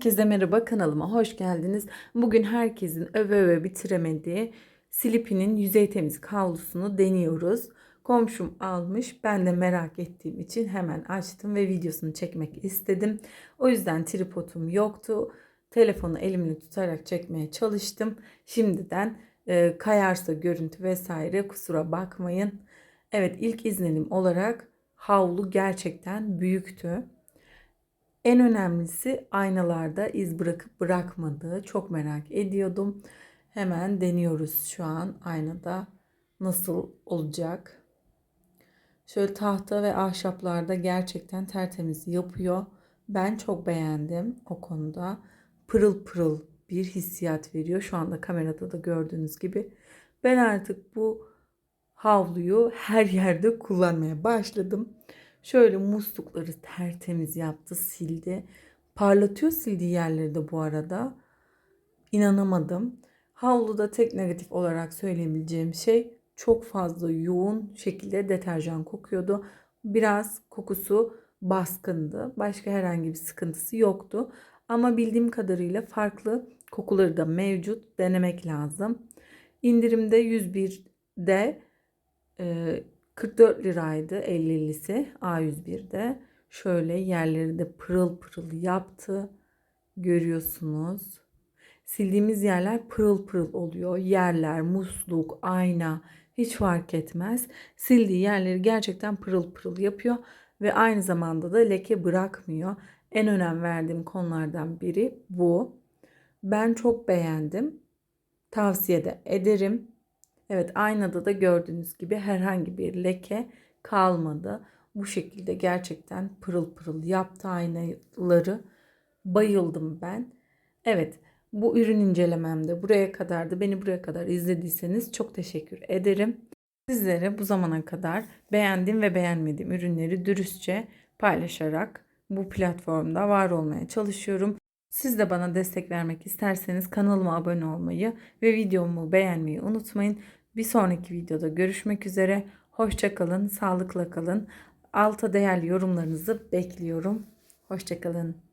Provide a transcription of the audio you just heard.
Herkese merhaba kanalıma hoş geldiniz. Bugün herkesin öve öve bitiremediği Slippy'nin yüzey temizlik havlusunu deniyoruz. Komşum almış. Ben de merak ettiğim için hemen açtım ve videosunu çekmek istedim. O yüzden tripodum yoktu. Telefonu elimle tutarak çekmeye çalıştım. Şimdiden e, kayarsa görüntü vesaire kusura bakmayın. Evet ilk izlenim olarak havlu gerçekten büyüktü. En önemlisi aynalarda iz bırakıp bırakmadığı çok merak ediyordum. Hemen deniyoruz şu an aynada nasıl olacak. Şöyle tahta ve ahşaplarda gerçekten tertemiz yapıyor. Ben çok beğendim o konuda. Pırıl pırıl bir hissiyat veriyor. Şu anda kamerada da gördüğünüz gibi. Ben artık bu havluyu her yerde kullanmaya başladım. Şöyle muslukları tertemiz yaptı, sildi. Parlatıyor sildiği yerleri de bu arada. İnanamadım. Havluda tek negatif olarak söyleyebileceğim şey çok fazla yoğun şekilde deterjan kokuyordu. Biraz kokusu baskındı. Başka herhangi bir sıkıntısı yoktu. Ama bildiğim kadarıyla farklı kokuları da mevcut. Denemek lazım. İndirimde 101'de 44 liraydı 50'lisi A101'de. Şöyle yerleri de pırıl pırıl yaptı. Görüyorsunuz. Sildiğimiz yerler pırıl pırıl oluyor. Yerler, musluk, ayna hiç fark etmez. Sildiği yerleri gerçekten pırıl pırıl yapıyor ve aynı zamanda da leke bırakmıyor. En önem verdiğim konulardan biri bu. Ben çok beğendim. Tavsiye de ederim. Evet aynada da gördüğünüz gibi herhangi bir leke kalmadı. Bu şekilde gerçekten pırıl pırıl yaptı aynaları. Bayıldım ben. Evet bu ürün incelememde buraya kadardı. Beni buraya kadar izlediyseniz çok teşekkür ederim. Sizlere bu zamana kadar beğendiğim ve beğenmediğim ürünleri dürüstçe paylaşarak bu platformda var olmaya çalışıyorum. Siz de bana destek vermek isterseniz kanalıma abone olmayı ve videomu beğenmeyi unutmayın. Bir sonraki videoda görüşmek üzere. Hoşçakalın, sağlıkla kalın. Alta değerli yorumlarınızı bekliyorum. Hoşçakalın.